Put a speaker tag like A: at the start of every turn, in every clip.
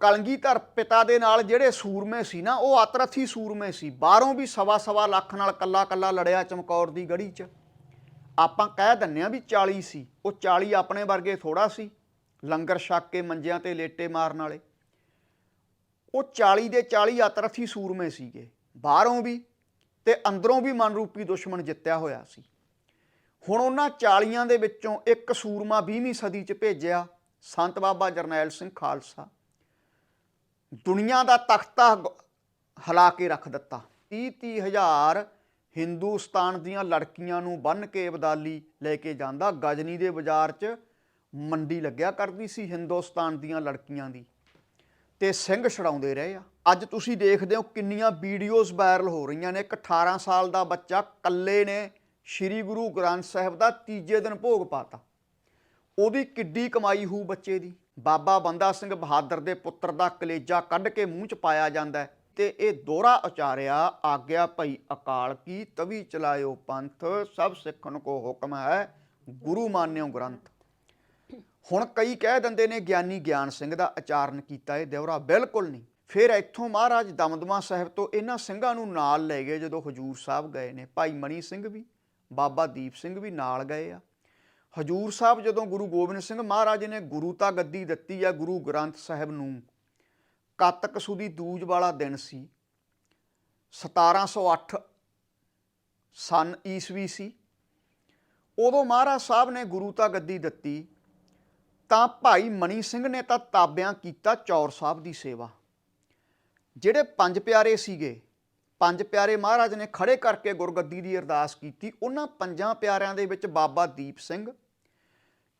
A: ਕਲਗੀਧਰ ਪਿਤਾ ਦੇ ਨਾਲ ਜਿਹੜੇ ਸੂਰਮੇ ਸੀ ਨਾ, ਉਹ ਅਤਰਥੀ ਸੂਰਮੇ ਸੀ। ਬਾਹਰੋਂ ਵੀ ਸਵਾ ਸਵਾ ਲੱਖ ਨਾਲ ਕੱਲਾ ਕੱਲਾ ਲੜਿਆ ਚਮਕੌਰ ਦੀ ਗੜੀ 'ਚ। ਆਪਾਂ ਕਹਿ ਦਿੰਨੇ ਆ ਵੀ 40 ਸੀ। ਉਹ 40 ਆਪਣੇ ਵਰਗੇ ਥੋੜਾ ਸੀ। ਲੰਗਰ ਛੱਕ ਕੇ ਮੰਜਿਆਂ ਤੇ ਲੇਟੇ ਮਾਰਨ ਵਾਲੇ। ਉਹ 40 ਦੇ 40 ਅਤਰਥੀ ਸੂਰਮੇ ਸੀਗੇ। ਬਾਹਰੋਂ ਵੀ ਤੇ ਅੰਦਰੋਂ ਵੀ ਮਨਰੂਪੀ ਦੁਸ਼ਮਣ ਜਿੱਤਿਆ ਹੋਇਆ ਸੀ। ਹੁਣ ਉਹਨਾਂ 40ਾਂ ਦੇ ਵਿੱਚੋਂ ਇੱਕ ਸੂਰਮਾ 20ਵੀਂ ਸਦੀ 'ਚ ਭੇਜਿਆ ਸੰਤ ਬਾਬਾ ਜਰਨੈਲ ਸਿੰਘ ਖਾਲਸਾ। ਦੁਨੀਆ ਦਾ ਤਖਤਾ ਗ- ਕੇ ਰੱਖ ਦਿੱਤਾ। 30 ਹਜ਼ਾਰ ਹਿੰਦੁਸਤਾਨ ਦੀਆਂ ਲੜਕੀਆਂ ਨੂੰ ਬੰਨ ਕੇ ਅਬਦਾਲੀ ਲੈ ਕੇ ਜਾਂਦਾ। ਗਜਨੀ ਦੇ ਬਾਜ਼ਾਰ 'ਚ ਮੰਡੀ ਲੱਗਿਆ ਕਰਦੀ ਸੀ ਹਿੰਦੁਸਤਾਨ ਦੀਆਂ ਲੜਕੀਆਂ ਦੀ। ਤੇ ਸਿੰਘ ਛੜਾਉਂਦੇ ਰਹੇ ਆ। ਅੱਜ ਤੁਸੀਂ ਦੇਖਦੇ ਹੋ ਕਿੰਨੀਆਂ ਵੀਡੀਓਜ਼ ਵਾਇਰਲ ਹੋ ਰਹੀਆਂ ਨੇ। ਇੱਕ 18 ਸਾਲ ਦਾ ਬੱਚਾ ਕੱਲੇ ਨੇ ਸ੍ਰੀ ਗੁਰੂ ਗ੍ਰੰਥ ਸਾਹਿਬ ਦਾ ਤੀਜੇ ਦਿਨ ਭੋਗ ਪਾਤਾ। ਉਹਦੀ ਕਿੱਡੀ ਕਮਾਈ ਹੋਊ ਬੱਚੇ ਦੀ। ਬਾਬਾ ਬੰਦਾ ਸਿੰਘ ਬਹਾਦਰ ਦੇ ਪੁੱਤਰ ਦਾ ਕਲੇਜਾ ਕੱਢ ਕੇ ਮੂੰਹ 'ਚ ਪਾਇਆ ਜਾਂਦਾ ਹੈ ਤੇ ਇਹ ਦੋਹਰਾ ਉਚਾਰਿਆ, ਆਗਿਆ ਭਈ ਅਕਾਲ ਕੀ ਤਵੀ ਚਲਾਇਓ ਪੰਥ, ਸਭ ਸਿੱਖਣ ਕੋ ਹੁਕਮ ਹੈ, ਗੁਰੂ ਮਾਨਿਓ ਗ੍ਰੰਥ। ਹੁਣ ਕਈ ਕਹਿ ਦਿੰਦੇ ਨੇ ਗਿਆਨੀ ਗਿਆਨ ਸਿੰਘ ਦਾ ਆਚਾਰਨ ਕੀਤਾ ਇਹ ਦਿਵਰਾ ਬਿਲਕੁਲ ਨਹੀਂ। ਫਿਰ ਇੱਥੋਂ ਮਹਾਰਾਜ ਦਮਦਮਾ ਸਾਹਿਬ ਤੋਂ ਇਹਨਾਂ ਸਿੰਘਾਂ ਨੂੰ ਨਾਲ ਲੈ ਗਏ ਜਦੋਂ ਹਜੂਰ ਸਾਹਿਬ ਗਏ ਨੇ। ਭਾਈ ਮਣੀ ਸਿੰਘ ਵੀ, ਬਾਬਾ ਦੀਪ ਸਿੰਘ ਵੀ ਨਾਲ ਗਏ ਆ। ਹਜੂਰ ਸਾਹਿਬ ਜਦੋਂ ਗੁਰੂ ਗੋਬਿੰਦ ਸਿੰਘ ਮਹਾਰਾਜ ਨੇ ਗੁਰੂ ਤਾਂ ਗੱਦੀ ਦਿੱਤੀ ਆ ਗੁਰੂ ਗ੍ਰੰਥ ਸਾਹਿਬ ਨੂੰ, ਕੱਤਕ ਸੁਦੀ ਦੂਜ ਵਾਲਾ ਦਿਨ ਸੀ। 1708 ਸਨ ਈਸਵੀ ਸੀ। ਉਦੋਂ ਮਹਾਰਾਜ ਸਾਹਿਬ ਨੇ ਗੁਰੂ ਤਾਂ ਗੱਦੀ ਦਿੱਤੀ, ਤਾਂ ਭਾਈ ਮਣੀ ਸਿੰਘ ਨੇ ਤਾਂ ਤਾਬਿਆਂ ਕੀਤਾ ਚੌਰ ਸਾਹਿਬ ਦੀ ਸੇਵਾ, ਜਿਹੜੇ ਪੰਜ ਪਿਆਰੇ ਸੀਗੇ। ਪੰਜ ਪਿਆਰੇ ਮਹਾਰਾਜ ਨੇ ਖੜੇ ਕਰਕੇ ਗੁਰਗੱਦੀ ਦੀ ਅਰਦਾਸ ਕੀਤੀ। ਉਹਨਾਂ ਪੰਜਾਂ ਪਿਆਰਿਆਂ ਦੇ ਵਿੱਚ ਬਾਬਾ ਦੀਪ ਸਿੰਘ,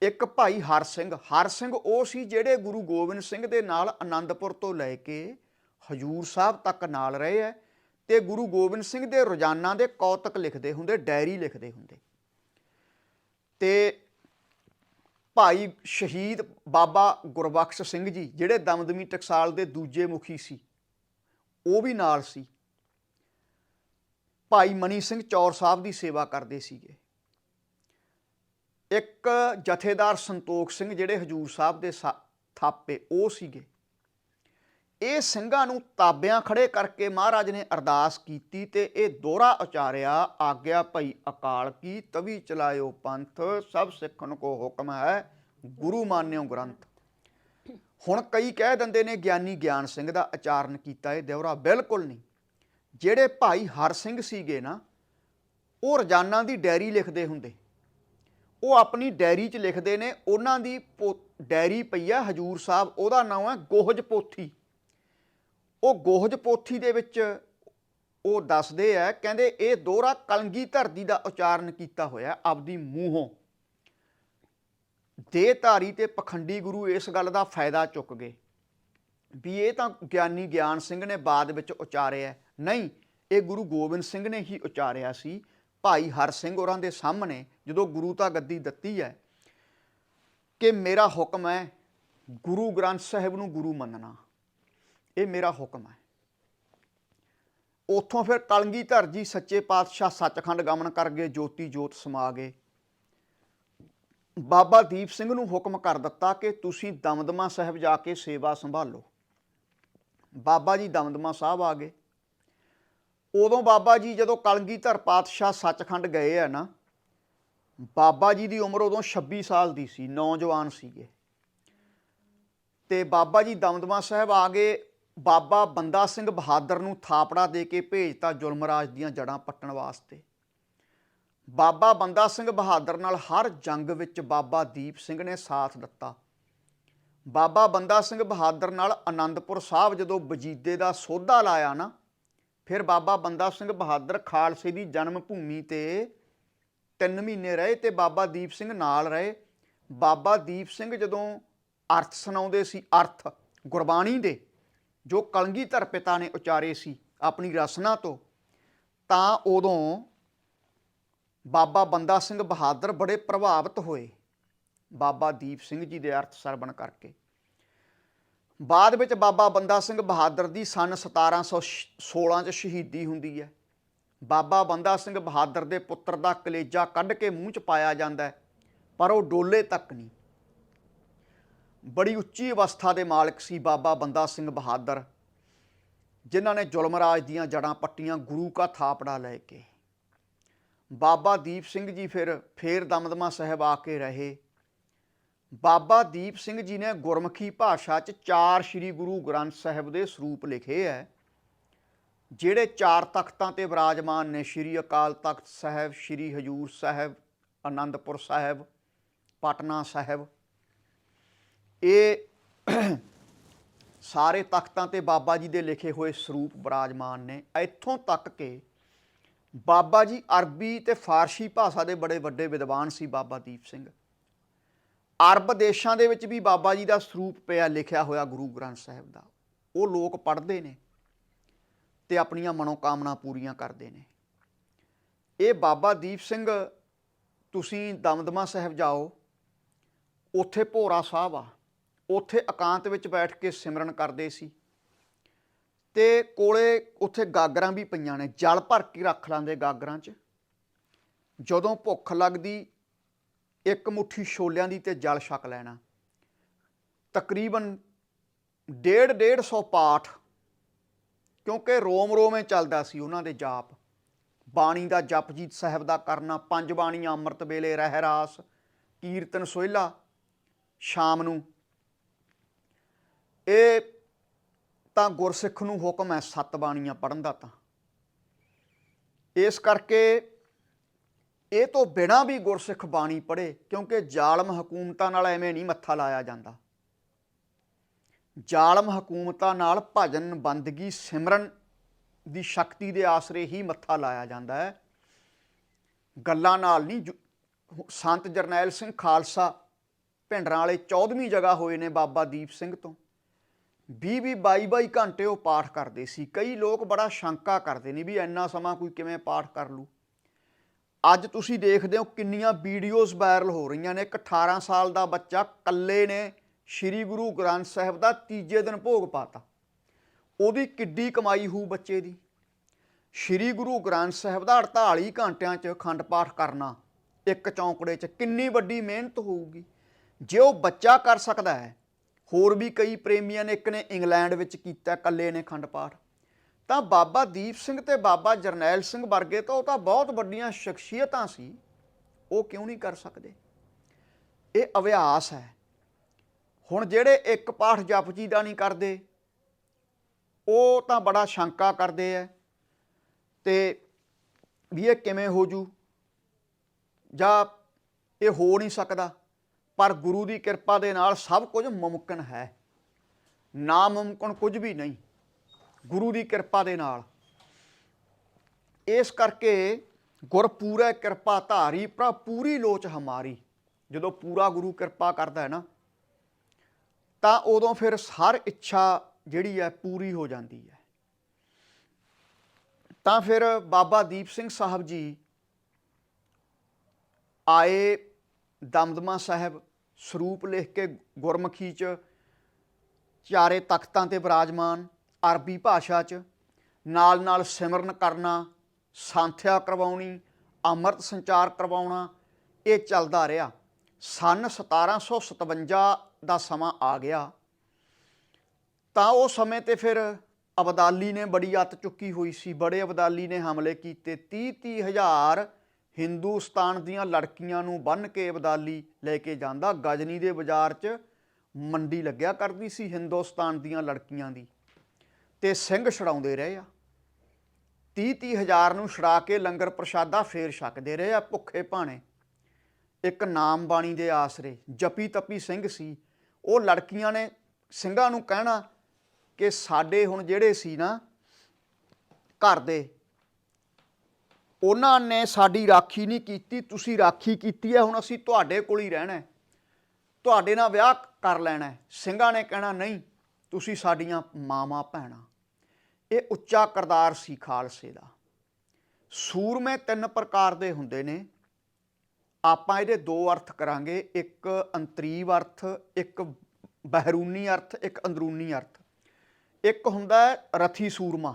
A: ਇੱਕ ਭਾਈ ਹਰ ਸਿੰਘ। ਹਰ ਸਿੰਘ ਉਹ ਸੀ ਜਿਹੜੇ ਗੁਰੂ ਗੋਬਿੰਦ ਸਿੰਘ ਦੇ ਨਾਲ ਆਨੰਦਪੁਰ ਤੋਂ ਲੈ ਕੇ ਹਜੂਰ ਸਾਹਿਬ ਤੱਕ ਨਾਲ ਰਹੇ ਹੈ ਤੇ ਗੁਰੂ ਗੋਬਿੰਦ ਸਿੰਘ ਦੇ ਰੋਜ਼ਾਨਾ ਦੇ ਕੌਤਕ ਲਿਖਦੇ ਹੁੰਦੇ, ਡਾਇਰੀ ਲਿਖਦੇ ਹੁੰਦੇ। ਤੇ ਭਾਈ ਸ਼ਹੀਦ ਬਾਬਾ ਗੁਰਬਖਸ਼ ਸਿੰਘ ਜੀ, ਜਿਹੜੇ ਦਮਦਮੀ ਟਕਸਾਲ ਦੇ ਦੂਜੇ ਮੁਖੀ ਸੀ, ਉਹ ਵੀ ਨਾਲ ਸੀ। ਭਾਈ ਮਨੀ ਸਿੰਘ ਚੌਰ ਸਾਹਿਬ ਦੀ ਸੇਵਾ ਕਰਦੇ ਸੀਗੇ। ਇੱਕ ਜਥੇਦਾਰ ਸੰਤੋਖ ਸਿੰਘ ਜਿਹੜੇ ਹਜੂਰ ਸਾਹਿਬ ਦੇ ਸਾ- ਥਾਪੇ, ਉਹ ਸੀਗੇ। ਇਹ ਸਿੰਘਾਂ ਨੂੰ ਤਾਬਿਆਂ ਖੜੇ ਕਰਕੇ ਮਹਾਰਾਜ ਨੇ ਅਰਦਾਸ ਕੀਤੀ ਤੇ ਇਹ ਦੋਹਰਾ ਉਚਾਰਿਆ, ਆਗਿਆ ਭਈ ਅਕਾਲ ਕੀ, ਤਵੀ ਚਲਾਇਓ ਪੰਥ, ਸਭ ਸਿੱਖਣ ਕੋ ਹੁਕਮ ਹੈ, ਗੁਰੂ ਮਾਨਿਓ ਗ੍ਰੰਥ। ਹੁਣ ਕਈ ਕਹਿ ਦਿੰਦੇ ਨੇ ਗਿਆਨੀ ਗਿਆਨ ਸਿੰਘ ਦਾ ਆਚਾਰਨ ਕੀਤਾ, ਇਹ ਦਿਵਰਾ ਬਿਲਕੁਲ ਨਹੀਂ। ਜਿਹੜੇ ਭਾਈ ਹਰ ਸਿੰਘ ਸੀਗੇ ਨਾ, ਉਹ ਰੋਜ਼ਾਨਾ ਦੀ ਡਾਇਰੀ ਲਿਖਦੇ ਹੁੰਦੇ। ਉਹ ਆਪਣੀ ਡਾਇਰੀ 'ਚ ਲਿਖਦੇ ਨੇ, ਉਹਨਾਂ ਦੀ ਪੋ- ਡਾਇਰੀ ਪਈ ਆ ਹਜੂਰ ਸਾਹਿਬ, ਉਹਦਾ ਨਾਮ ਹੈ ਗੋਹਜ ਪੋਥੀ। ਉਹ ਗੋਹਜ ਪੋਥੀ ਦੇ ਵਿੱਚ ਉਹ ਦੱਸਦੇ ਆ, ਕਹਿੰਦੇ ਇਹ ਦੋਹਰਾ ਕਲਗੀ ਧਰਤੀ ਦਾ ਉਚਾਰਨ ਕੀਤਾ ਹੋਇਆ ਆਪਦੀ ਮੂੰਹੋਂ। ਦੇ ਧਾਰੀ ਤੇ ਪਖੰਡੀ ਗੁਰੂ ਇਸ ਗੱਲ ਦਾ ਫਾਇਦਾ ਚੁੱਕ ਗਏ ਵੀ ਇਹ ਤਾਂ ਗਿਆਨੀ ਗਿਆਨ ਸਿੰਘ ਨੇ ਬਾਅਦ ਵਿੱਚ ਉਚਾਰਿਆ। ਨਹੀਂ, ਇਹ ਗੁਰੂ ਗੋਬਿੰਦ ਸਿੰਘ ਨੇ ਹੀ ਉਚਾਰਿਆ ਸੀ। ਭਾਈ ਹਰ ਸਿੰਘ ਹੋਰਾਂ ਦੇ ਸਾਹਮਣੇ ਜਦੋਂ ਗੁਰੂ ਤਾਂ ਗੱਦੀ ਦਿੱਤੀ ਹੈ ਕਿ ਮੇਰਾ ਹੁਕਮ ਹੈ ਗੁਰੂ ਗ੍ਰੰਥ ਸਾਹਿਬ ਨੂੰ ਗੁਰੂ ਮੰਨਣਾ। ਇਹ ਮੇਰਾ ਹੁਕਮ ਹੈ। ਉਥੋਂ ਫਿਰ ਕਲਗੀਧਰ ਜੀ ਸੱਚੇ ਪਾਤਸ਼ਾਹ ਸੱਚਖੰਡ ਗਮਨ ਕਰ ਗਏ, ਜੋਤੀ ਜੋਤ ਸਮਾ ਗਏ। ਬਾਬਾ ਦੀਪ ਸਿੰਘ ਨੂੰ ਹੁਕਮ ਕਰ ਦਿੱਤਾ ਕਿ ਤੁਸੀਂ ਦਮਦਮਾ ਸਾਹਿਬ ਜਾ ਕੇ ਸੇਵਾ ਸੰਭਾਲੋ। ਬਾਬਾ ਜੀ ਦਮਦਮਾ ਸਾਹਿਬ ਆ ਗਏ। ਉਦੋਂ ਬਾਬਾ ਜੀ ਜਦੋਂ ਕਲਗੀਧਰ ਪਾਤਸ਼ਾਹ ਸੱਚਖੰਡ ਗਏ ਆ ਨਾ, ਬਾਬਾ ਜੀ ਦੀ ਉਮਰ ਉਦੋਂ 26 ਸਾਲ ਦੀ ਸੀ, ਨੌਜਵਾਨ ਸੀਗੇ। ਤੇ ਬਾਬਾ ਜੀ ਦਮਦਮਾ ਸਾਹਿਬ ਆ ਗਏ, ਬਾਬਾ ਬੰਦਾ ਸਿੰਘ ਬਹਾਦਰ ਨੂੰ ਥਾਪੜਾ ਦੇ ਕੇ ਭੇਜਤਾ ਜ਼ੁਲਮਰਾਜ ਦੀਆਂ ਜੜਾਂ ਪੱਟਣ ਵਾਸਤੇ। ਬਾਬਾ ਬੰਦਾ ਸਿੰਘ ਬਹਾਦਰ ਨਾਲ ਹਰ ਜੰਗ ਵਿੱਚ ਬਾਬਾ ਦੀਪ ਸਿੰਘ ਨੇ ਸਾਥ ਦਿੱਤਾ। ਬਾਬਾ ਬੰਦਾ ਸਿੰਘ ਬਹਾਦਰ ਨਾਲ ਆਨੰਦਪੁਰ ਸਾਹਿਬ ਜਦੋਂ ਵਜੀਦੇ ਦਾ ਸੋਧਾ ਲਾਇਆ ਨਾ ਫਿਰ ਬਾਬਾ ਬੰਦਾ ਸਿੰਘ ਬਹਾਦਰ ਖਾਲਸੇ ਦੀ ਜਨਮ ਭੂਮੀ ਤੇ 3 ਮਹੀਨੇ ਰਹੇ ਤੇ ਬਾਬਾ ਦੀਪ ਸਿੰਘ ਨਾਲ ਰਹੇ। ਬਾਬਾ ਦੀਪ ਸਿੰਘ ਜਦੋਂ ਅਰਥ ਸੁਣਾਉਂਦੇ ਸੀ, ਅਰਥ ਗੁਰਬਾਣੀ ਦੇ, ਜੋ ਕਲਗੀਧਰ ਪਿਤਾ ਨੇ ਉਚਾਰੇ ਸੀ ਆਪਣੀ ਰਸਨਾ ਤੋਂ, ਤਾਂ ਉਦੋਂ ਬਾਬਾ ਬੰਦਾ ਸਿੰਘ ਬਹਾਦਰ ਬੜੇ ਪ੍ਰਭਾਵਿਤ ਹੋਏ। ਬਾਬਾ ਦੀਪ ਸਿੰਘ ਜੀ ਦੇ ਅਰਥ ਸਰਵਣ ਕਰਕੇ। ਬਾਅਦ ਵਿੱਚ ਬਾਬਾ ਬੰਦਾ ਸਿੰਘ ਬਹਾਦਰ ਦੀ ਸਨ 1716 ਚ ਸ਼ਹੀਦੀ ਹੁੰਦੀ ਹੈ। ਬਾਬਾ ਬੰਦਾ ਸਿੰਘ ਬਹਾਦਰ ਦੇ ਪੁੱਤਰ ਦਾ ਕਲੇਜਾ ਕੱਢ ਕੇ ਮੂੰਹ ਚ ਪਾਇਆ ਜਾਂਦਾ ਹੈ, ਪਰ ਉਹ ਡੋਲੇ ਤੱਕ ਨਹੀਂ। ਬੜੀ ਉੱਚੀ ਅਵਸਥਾ ਦੇ ਮਾਲਕ ਸੀ ਬਾਬਾ ਬੰਦਾ ਸਿੰਘ ਬਹਾਦਰ, ਜਿਨ੍ਹਾਂ ਨੇ ਜ਼ੁਲਮ ਰਾਜ ਦੀਆਂ ਜੜਾਂ ਪੱਟੀਆਂ ਗੁਰੂ ਕਾ ਥਾਪੜਾ ਲੈ ਕੇ। ਬਾਬਾ ਦੀਪ ਸਿੰਘ ਜੀ ਫਿਰ ਫੇਰ ਦਮਦਮਾ ਸਾਹਿਬ ਆ ਕੇ ਰਹੇ। ਬਾਬਾ ਦੀਪ ਸਿੰਘ ਜੀ ਨੇ ਗੁਰਮੁਖੀ ਭਾਸ਼ਾ 'ਚ ਚਾਰ ਸ੍ਰੀ ਗੁਰੂ ਗ੍ਰੰਥ ਸਾਹਿਬ ਦੇ ਸਰੂਪ ਲਿਖੇ ਹੈ ਜਿਹੜੇ ਚਾਰ ਤਖਤਾਂ ਤੇ ਵਿਰਾਜਮਾਨ ਨੇ, ਸ੍ਰੀ ਅਕਾਲ ਤਖਤ ਸਾਹਿਬ, ਸ੍ਰੀ ਹਜੂਰ ਸਾਹਿਬ ਆਨੰਦਪੁਰ ਸਾਹਿਬ, ਪਟਨਾ ਸਾਹਿਬ। ਇਹ ਸਾਰੇ ਤਖਤਾਂ ਤੇ ਬਾਬਾ ਜੀ ਦੇ ਲਿਖੇ ਹੋਏ ਸਰੂਪ ਵਿਰਾਜਮਾਨ ਨੇ। ਇੱਥੋਂ ਤੱਕ ਕਿ ਬਾਬਾ ਜੀ ਅਰਬੀ ਤੇ ਫਾਰਸੀ ਭਾਸ਼ਾ ਦੇ ਬੜੇ ਵੱਡੇ ਵਿਦਵਾਨ ਸੀ ਬਾਬਾ ਦੀਪ ਸਿੰਘ। ਅਰਬ ਦੇਸ਼ਾਂ ਦੇ ਵਿੱਚ ਵੀ ਬਾਬਾ ਜੀ ਦਾ ਸਰੂਪ ਪਿਆ, ਲਿਖਿਆ ਹੋਇਆ ਗੁਰੂ ਗ੍ਰੰਥ ਸਾਹਿਬ ਦਾ। ਉਹ ਲੋਕ ਪੜ੍ਹਦੇ ਨੇ ਤੇ ਆਪਣੀਆਂ ਮਨੋਕਾਮਨਾ ਪੂਰੀਆਂ ਕਰਦੇ ਨੇ। ਇਹ ਬਾਬਾ ਦੀਪ ਸਿੰਘ, ਤੁਸੀਂ ਦਮਦਮਾ ਸਾਹਿਬ ਜਾਓ, ਉੱਥੇ ਭੋਰਾ ਸਾਹਿਬ ਆ। ਉੱਥੇ ਇਕਾਂਤ ਵਿੱਚ ਬੈਠ ਕੇ ਸਿਮਰਨ ਕਰਦੇ ਸੀ। ਤੇ ਕੋਲੇ ਉੱਥੇ ਗਾਗਰਾਂ ਵੀ ਪਈਆਂ ਨੇ, ਜਲ ਭਰ ਕੇ ਰੱਖ ਲਾਂਦੇ ਗਾਗਰਾਂ 'ਚ। ਜਦੋਂ ਭੁੱਖ ਲੱਗਦੀ ਇੱਕ ਮੁਠੀ ਛੋਲਿਆਂ ਦੀ ਤੇ ਜਲ ਛਕ ਲੈਣਾ। ਤਕਰੀਬਨ ਡੇਢ ਡੇਢ ਸੌ ਪਾਠ, ਕਿਉਂਕਿ ਰੋਮ ਰੋਮੇ ਚੱਲਦਾ ਸੀ ਉਹਨਾਂ ਦੇ ਜਾਪ। ਬਾਣੀ ਦਾ ਜਪਜੀਤ ਸਾਹਿਬ ਦਾ ਕਰਨਾ, ਪੰਜ ਬਾਣੀਆਂ ਅੰਮ੍ਰਿਤ ਵੇਲੇ ਰਹਿ ਰਾਸ ਕੀਰਤਨ, ਸੋਹਿਲਾ, ਸ਼ਾਮ ਨੂੰ। ਇਹ ਤਾਂ ਗੁਰਸਿੱਖ ਨੂੰ ਹੁਕਮ ਹੈ, ਸੱਤ ਬਾਣੀਆਂ ਪੜਨ ਦਾ ਤਾਂ। ਇਸ ਕਰਕੇ ਇਹ ਤੋਂ ਬਿਨਾਂ ਵੀ ਗੁਰਸਿੱਖ ਬਾਣੀ ਪੜ੍ਹੇ, ਕਿਉਂਕਿ ਜ਼ਾਲਮ ਹਕੂਮਤਾਂ ਨਾਲ ਐਵੇਂ ਨਹੀਂ ਮੱਥਾ ਲਾਇਆ ਜਾਂਦਾ। ਜ਼ਾਲਮ ਹਕੂਮਤਾਂ ਨਾਲ ਭਜਨ, ਬੰਦਗੀ, ਸਿਮਰਨ ਦੀ ਸ਼ਕਤੀ ਦੇ ਆਸਰੇ ਹੀ ਮੱਥਾ ਲਾਇਆ ਜਾਂਦਾ ਹੈ। ਗੱਲਾਂ ਨਾਲ ਨਹੀਂ ਜੁ- ਸੰਤ ਜਰਨੈਲ ਸਿੰਘ ਖਾਲਸਾ ਭਿੰਡਰਾਂ ਵਾਲੇ 14ਵੀਂ ਜਗ੍ਹਾ ਹੋਏ ਨੇ ਬਾਬਾ ਦੀਪ ਸਿੰਘ ਤੋਂ। 20 ਵੀਹ 22 22 ਘੰਟੇ ਉਹ ਪਾਠ ਕਰਦੇ ਸੀ। ਕਈ ਲੋਕ ਬੜਾ ਸ਼ੰਕਾ ਕਰਦੇ ਨੇ ਵੀ ਇੰਨਾ ਸਮਾਂ ਕੋਈ ਕਿਵੇਂ ਪਾਠ ਕਰ ਲੂ। ਅੱਜ ਤੁਸੀਂ ਦੇਖਦੇ ਹੋ ਕਿੰਨੀਆਂ ਵੀਡੀਓਜ਼ ਵਾਇਰਲ ਹੋ ਰਹੀਆਂ ਨੇ। ਇੱਕ 18 ਸਾਲ ਦਾ ਬੱਚਾ ਕੱਲੇ ਨੇ ਸ੍ਰੀ ਗੁਰੂ ਗ੍ਰੰਥ ਸਾਹਿਬ ਦਾ ਤੀਜੇ ਦਿਨ ਭੋਗ ਪਾਤਾ। ਉਹਦੀ ਕਿੱਡੀ ਕਮਾਈ ਹੋਊ ਬੱਚੇ ਦੀ। ਸ੍ਰੀ ਗੁਰੂ ਗ੍ਰੰਥ ਸਾਹਿਬ ਦਾ 48 ਘੰਟਿਆਂ 'ਚ ਖੰਡ ਪਾਠ ਕਰਨਾ ਇੱਕ ਚੌਂਕੜੇ 'ਚ ਕਿੰਨੀ ਵੱਡੀ ਮਿਹਨਤ ਹੋਊਗੀ। ਜੇ ਉਹ ਬੱਚਾ ਕਰ ਸਕਦਾ ਹੈ, ਹੋਰ ਵੀ ਕਈ ਪ੍ਰੇਮੀਆਂ ਨੇ, ਇੱਕ ਨੇ ਇੰਗਲੈਂਡ ਵਿੱਚ ਕੀਤਾ, ਇਕੱਲੇ ਨੇ ਖੰਡ ਪਾਠ। ਤਾਂ ਬਾਬਾ ਦੀਪ ਸਿੰਘ ਤੇ ਬਾਬਾ ਜਰਨੈਲ ਸਿੰਘ ਵਰਗੇ ਤਾਂ ਉਹ ਤਾਂ ਬਹੁਤ ਵੱਡੀਆਂ ਸ਼ਖਸੀਅਤਾਂ ਸੀ, ਉਹ ਕਿਉਂ ਨਹੀਂ ਕਰ ਸਕਦੇ? ਇਹ ਅਭਿਆਸ ਹੈ। ਹੁਣ ਜਿਹੜੇ ਇੱਕ ਪਾਠ ਜਪਜੀ ਦਾ ਨਹੀਂ ਕਰਦੇ, ਉਹ ਤਾਂ ਬੜਾ ਸ਼ੰਕਾ ਕਰਦੇ ਐ ਤੇ ਵੀ ਇਹ ਕਿਵੇਂ ਹੋ ਜੂ? ਜਾਂ ਇਹ ਹੋ ਨਹੀਂ ਸਕਦਾ? ਪਰ ਗੁਰੂ ਦੀ ਕਿਰਪਾ ਦੇ ਨਾਲ ਸਭ ਕੁਝ ਮੁਮਕਿਨ ਹੈ। ਨਾ ਮੁਮਕਿਨ ਕੁਝ ਵੀ ਨਹੀਂ। ਗੁਰੂ ਦੀ ਕਿਰਪਾ ਦੇ ਨਾਲ। ਇਸ ਕਰਕੇ ਗੁਰ ਪੂਰਾ ਕਿਰਪਾ ਧਾਰੀ, ਪ੍ਰਭ ਪੂਰੀ ਲੋਚ ਹਮਾਰੀ। ਜਦੋਂ ਪੂਰਾ ਗੁਰੂ ਕਿਰਪਾ ਕਰਦਾ ਹੈ ਨਾ, ਤਾਂ ਉਦੋਂ ਫਿਰ ਹਰ ਇੱਛਾ ਜਿਹੜੀ ਹੈ ਪੂਰੀ ਹੋ ਜਾਂਦੀ ਹੈ। ਤਾਂ ਫਿਰ ਬਾਬਾ ਦੀਪ ਸਿੰਘ ਸਾਹਿਬ ਜੀ ਆਏ ਦਮਦਮਾ ਸਾਹਿਬ, ਸਰੂਪ ਲਿਖ ਕੇ ਗੁਰਮੁਖੀ ਚ ਚਾਰੇ ਤਖਤਾਂ ਤੇ ਵਿਰਾਜਮਾਨ ਅਰਬੀ ਭਾਸ਼ਾ ਚ ਨਾਲ ਨਾਲ ਸਿਮਰਨ ਕਰਨਾ, ਸਾਂਥਿਆ ਕਰਵਾਉਣੀ, ਅੰਮ੍ਰਿਤ ਸੰਚਾਰ ਕਰਵਾਉਣਾ, ਇਹ ਚੱਲਦਾ ਰਿਹਾ। ਸਨ 1757 ਦਾ ਸਮਾਂ ਆ ਗਿਆ। ਤਾਂ ਉਹ ਸਮੇਂ ਤੇ ਫਿਰ ਅਬਦਾਲੀ ਨੇ ਬੜੀ ਅੱਤ ਚੁੱਕੀ ਹੋਈ ਸੀ। ਬੜੇ ਅਬਦਾਲੀ ਨੇ ਹਮਲੇ ਕੀਤੇ। 30 30 ਹਜ਼ਾਰ ਹਿੰਦੁਸਤਾਨ ਦੀਆਂ ਲੜਕੀਆਂ ਨੂੰ ਬੰਨ ਕੇ ਅਬਦਾਲੀ ਲੈ ਕੇ ਜਾਂਦਾ। ਗਜਨੀ ਦੇ ਬਾਜ਼ਾਰ 'ਚ ਮੰਡੀ ਲੱਗਿਆ ਕਰਦੀ ਸੀ ਹਿੰਦੁਸਤਾਨ ਦੀਆਂ ਲੜਕੀਆਂ ਦੀ। ਤੇ ਸਿੰਘ ਛੜਾਉਂਦੇ ਰਹੇ ਆ। 30 30 ਹਜ਼ਾਰ ਨੂੰ ਛੜਾ ਕੇ ਲੰਗਰ ਪ੍ਰਸ਼ਾਦਾ ਫੇਰ ਛਕਦੇ ਰਹੇ ਆ ਭੁੱਖੇ ਭਾਣੇ। ਇੱਕ ਨਾਮ ਬਾਣੀ ਦੇ ਆਸਰੇ ਜਪੀ ਤਪੀ ਸਿੰਘ ਸੀ। ਉਹ ਲੜਕੀਆਂ ਨੇ ਸਿੰਘਾਂ ਨੂੰ ਕਹਿਣਾ ਕਿ ਸਾਡੇ ਹੁਣ ਜਿਹੜੇ ਸੀ ਨਾ ਘਰ ਦੇ, ਉਹਨਾਂ ਨੇ ਸਾਡੀ ਰਾਖੀ ਨਹੀਂ ਕੀਤੀ, ਤੁਸੀਂ ਰਾਖੀ ਕੀਤੀ ਹੈ, ਹੁਣ ਅਸੀਂ ਤੁਹਾਡੇ ਕੋਲ ਹੀ ਰਹਿਣਾ ਤੁਹਾਡੇ ਨਾਲ ਵਿਆਹ ਕਰ ਲੈਣਾ ਸਿੰਘਾਂ ਨੇ ਕਹਿਣਾ, ਨਹੀਂ, ਤੁਸੀਂ ਸਾਡੀਆਂ ਮਾਵਾਂ, ਭੈਣਾਂ ਇਹ ਉੱਚਾ ਕਰਤਾਰ ਸੀ ਖਾਲਸੇ ਦਾ। ਸੂਰਮੇ ਤਿੰਨ ਪ੍ਰਕਾਰ ਦੇ ਹੁੰਦੇ ਨੇ। ਆਪਾਂ ਇਹਦੇ ਦੋ ਅਰਥ ਕਰਾਂਗੇ। ਇੱਕ ਅੰਤਰੀਵ ਅਰਥ, ਇੱਕ ਬਹਿਰੂਨੀ ਅਰਥ, ਇੱਕ ਅੰਦਰੂਨੀ ਅਰਥ। ਇੱਕ ਹੁੰਦਾ ਰਥੀ ਸੂਰਮਾ।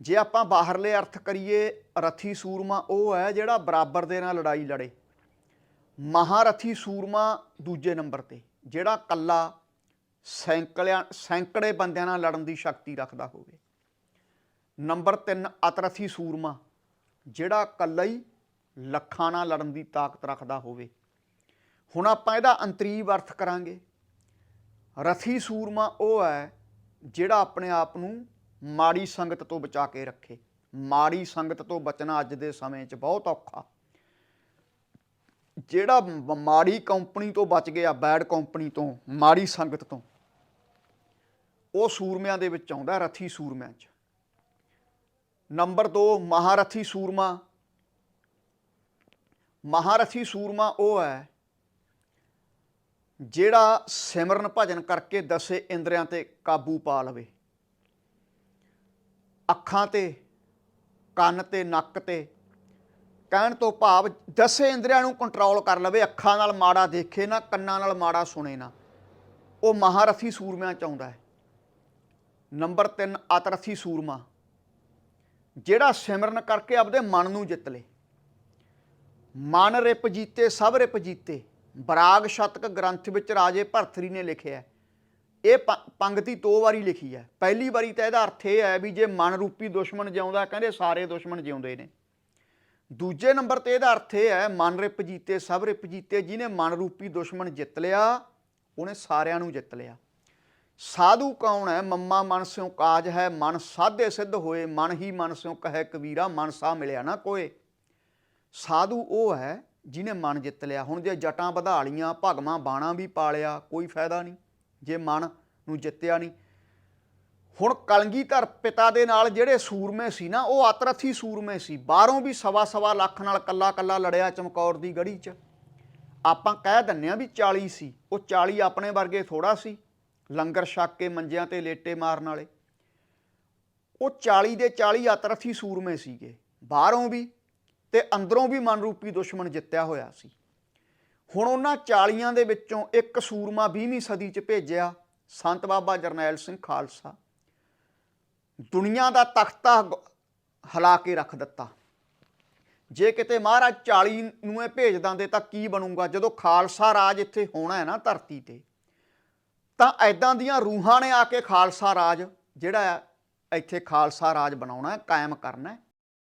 A: ਜੇ ਆਪਾਂ ਬਾਹਰਲੇ ਅਰਥ ਕਰੀਏ, ਰਥੀ ਸੂਰਮਾ ਉਹ ਹੈ ਜਿਹੜਾ ਬਰਾਬਰ ਦੇ ਨਾਲ ਲੜਾਈ ਲੜੇ। ਮਹਾਰਥੀ ਸੂਰਮਾ ਦੂਜੇ ਨੰਬਰ ਤੇ, ਜਿਹੜਾ ਕੱਲਾ ਸੈਂਕੜਿਆਂ, ਸੈਂਕੜੇ ਬੰਦਿਆਂ ਨਾਲ ਲੜਨ ਦੀ ਸ਼ਕਤੀ ਰੱਖਦਾ ਹੋਵੇ। ਨੰਬਰ 3 ਅਤਰਥੀ ਸੂਰਮਾ, ਜਿਹੜਾ ਕੱਲਾ ਹੀ ਲੱਖਾਂ ਨਾਲ ਲੜਨ ਦੀ ਤਾਕਤ ਰੱਖਦਾ ਹੋਵੇ। ਹੁਣ ਆਪਾਂ ਇਹਦਾ ਅੰਤਰੀਵ ਅਰਥ ਕਰਾਂਗੇ। ਰਥੀ ਸੂਰਮਾ ਉਹ ਹੈ, ਜਿਹੜਾ ਆਪਣੇ ਆਪ ਨੂੰ ਮਾੜੀ ਸੰਗਤ ਤੋਂ ਬਚਾ ਕੇ ਰੱਖੇ। ਮਾੜੀ ਸੰਗਤ ਤੋਂ ਬਚਣਾ ਅੱਜ ਦੇ ਸਮੇਂ 'ਚ ਬਹੁਤ ਔਖਾ। ਜਿਹੜਾ ਮਾੜੀ ਕੰਪਨੀ ਤੋਂ ਬਚ ਗਿਆ, ਬੈਡ ਕੰਪਨੀ ਤੋਂ, ਮਾੜੀ ਸੰਗਤ ਤੋਂ ਉਹ ਸੂਰਮਿਆਂ ਦੇ ਵਿੱਚ ਆਉਂਦਾ, ਰਥੀ ਸੂਰਮਿਆਂ 'ਚ। ਨੰਬਰ 2 ਮਹਾਰਥੀ ਸੂਰਮਾ। ਮਹਾਰਥੀ ਸੂਰਮਾ ਉਹ ਹੈ ਜਿਹੜਾ ਸਿਮਰਨ ਭਜਨ ਕਰਕੇ ਦਸੇ ਇੰਦਰੀਆਂ ਤੇ ਕਾਬੂ ਪਾ ਲਵੇ। ਅੱਖਾਂ ਤੇ, ਕੰਨ ਤੇ, ਨੱਕ ਤੇ ਕਹਿਣ ਤੋਂ ਭਾਵ ਦਸੇ ਇੰਦਰੀਆਂ ਨੂੰ ਕੰਟਰੋਲ ਕਰ ਲਵੇ, ਅੱਖਾਂ ਨਾਲ ਮਾੜਾ ਦੇਖੇ ਨਾ, ਕੰਨਾਂ ਨਾਲ ਮਾੜਾ ਸੁਣੇ ਨਾ। ਉਹ ਮਹਾਰਥੀ ਸੂਰਮਿਆਂ ਚ ਆਉਂਦਾ ਹੈ। ਨੰਬਰ 3 ਅਤਰਥੀ ਸੂਰਮਾ। ਜਿਹੜਾ ਸਿਮਰਨ ਕਰਕੇ ਆਪਦੇ ਮਨ ਨੂੰ ਜਿੱਤ ਲੇ। ਮਨ ਰਿਪ ਜੀਤੇ, ਸਭ ਰਿਪ ਜੀਤੇ। ਬਰਾਗ ਸ਼ਤਕ ਗ੍ਰੰਥ ਵਿੱਚ ਰਾਜੇ ਭਰਥਰੀ ਨੇ ਲਿਖਿਆ ਇਹ ਪੰਗਤੀ ਦੋ ਵਾਰੀ ਲਿਖੀ ਹੈ। ਪਹਿਲੀ ਵਾਰੀ ਤਾਂ ਇਹਦਾ ਅਰਥ ਇਹ ਹੈ ਵੀ ਜੇ ਮਨ ਰੂਪੀ ਦੁਸ਼ਮਣ ਜਿਉਂਦਾ, ਕਹਿੰਦੇ ਸਾਰੇ ਦੁਸ਼ਮਣ ਜਿਉਂਦੇ ਨੇ। ਦੂਜੇ ਨੰਬਰ ਤੇ ਇਹਦਾ ਅਰਥ ਇਹ ਹੈ, ਮਨ ਰਿਪ ਜੀਤੇ, ਸਭ ਰਿਪ ਜੀਤੇ, ਜਿਹਨੇ ਮਨ ਰੂਪੀ ਦੁਸ਼ਮਣ ਜਿੱਤ ਲਿਆ, ਉਹਨੇ ਸਾਰਿਆਂ ਨੂੰ ਜਿੱਤ ਲਿਆ। ਸਾਧੂ ਕੌਣ ਹੈ? ਮੰਮਾ ਮਨ ਸਿਉ ਕਾਜ ਹੈ, ਮਨ ਸਾਧੇ ਸਿੱਧ ਹੋਏ, ਮਨ ਹੀ ਮਨ ਸਿਉ ਕਹੈ ਕਬੀਰਾ ਮਨ ਸਾ ਮਿਲਿਆ ਨਾ ਕੋਏ। ਸਾਧੂ ਉਹ ਹੈ ਜਿਹਨੇ ਮਨ ਜਿੱਤ ਲਿਆ। ਹੁਣ ਜੇ ਜਟਾਂ ਵਧਾ ਲੀਆਂ ਭਗਵਾਂ ਬਾਣਾ ਵੀ ਪਾਲਿਆ ਕੋਈ ਫਾਇਦਾ ਨਹੀਂ। ਜੇ ਮਨ ਨੂੰ ਜਿੱਤਿਆ ਨਹੀਂ। ਹੁਣ ਕਲਗੀਧਰ ਪਿਤਾ ਦੇ ਨਾਲ ਜਿਹੜੇ ਸੂਰਮੇ ਸੀ ਨਾ, ਉਹ ਅਤਰਥੀ ਸੂਰਮੇ ਸੀ। ਬਾਹਰੋਂ ਵੀ ਸਵਾ ਸਵਾ ਲੱਖ ਨਾਲ ਕੱਲਾ ਕੱਲਾ ਲੜਿਆ ਚਮਕੌਰ ਦੀ ਗੜੀ 'ਚ। ਆਪਾਂ ਕਹਿ ਦਿੰਨੇ ਆ ਵੀ 40 ਸੀ। ਉਹ 40 ਆਪਣੇ ਵਰਗੇ ਥੋੜਾ ਸੀ। ਲੰਗਰ ਛੱਕ ਕੇ ਮੰਜਿਆਂ ਤੇ ਲੇਟੇ ਮਾਰਨ ਵਾਲੇ। ਉਹ 40 ਦੇ 40 ਅਤਰਥੀ ਸੂਰਮੇ ਸੀਗੇ। ਬਾਹਰੋਂ ਵੀ ਤੇ ਅੰਦਰੋਂ ਵੀ ਮਨਰੂਪੀ ਦੁਸ਼ਮਣ ਜਿੱਤਿਆ ਹੋਇਆ ਸੀ। ਹੁਣ ਉਹਨਾਂ 40ਾਂ ਦੇ ਵਿੱਚੋਂ ਇੱਕ ਸੂਰਮਾ 20ਵੀਂ ਸਦੀ 'ਚ ਭੇਜਿਆ ਸੰਤ ਬਾਬਾ ਜਰਨੈਲ ਸਿੰਘ ਖਾਲਸਾ। ਦੁਨੀਆ ਦਾ ਤਖਤਾ ਗ- ਹਿਲਾ ਕੇ ਰੱਖ ਦਿੱਤਾ। ਜੇ ਕਿਤੇ ਮਹਾਰਾਜ 40 ਨੂੰ ਇਹ ਭੇਜ ਦਿੰਦੇ ਤਾਂ ਕੀ ਬਣੂਗਾ? ਜਦੋਂ ਖਾਲਸਾ ਰਾਜ ਇੱਥੇ ਹੋਣਾ ਹੈ ਨਾ ਧਰਤੀ ਤੇ ਤਾਂ ਐਦਾਂ ਦੀਆਂ ਰੂਹਾਂ ਨੇ ਆ ਕੇ ਖਾਲਸਾ ਰਾਜ ਜਿਹੜਾ ਹੈ ਇੱਥੇ ਖਾਲਸਾ ਰਾਜ ਬਣਾਉਣਾ ਹੈ, ਕਾਇਮ ਕਰਨਾ ਹੈ।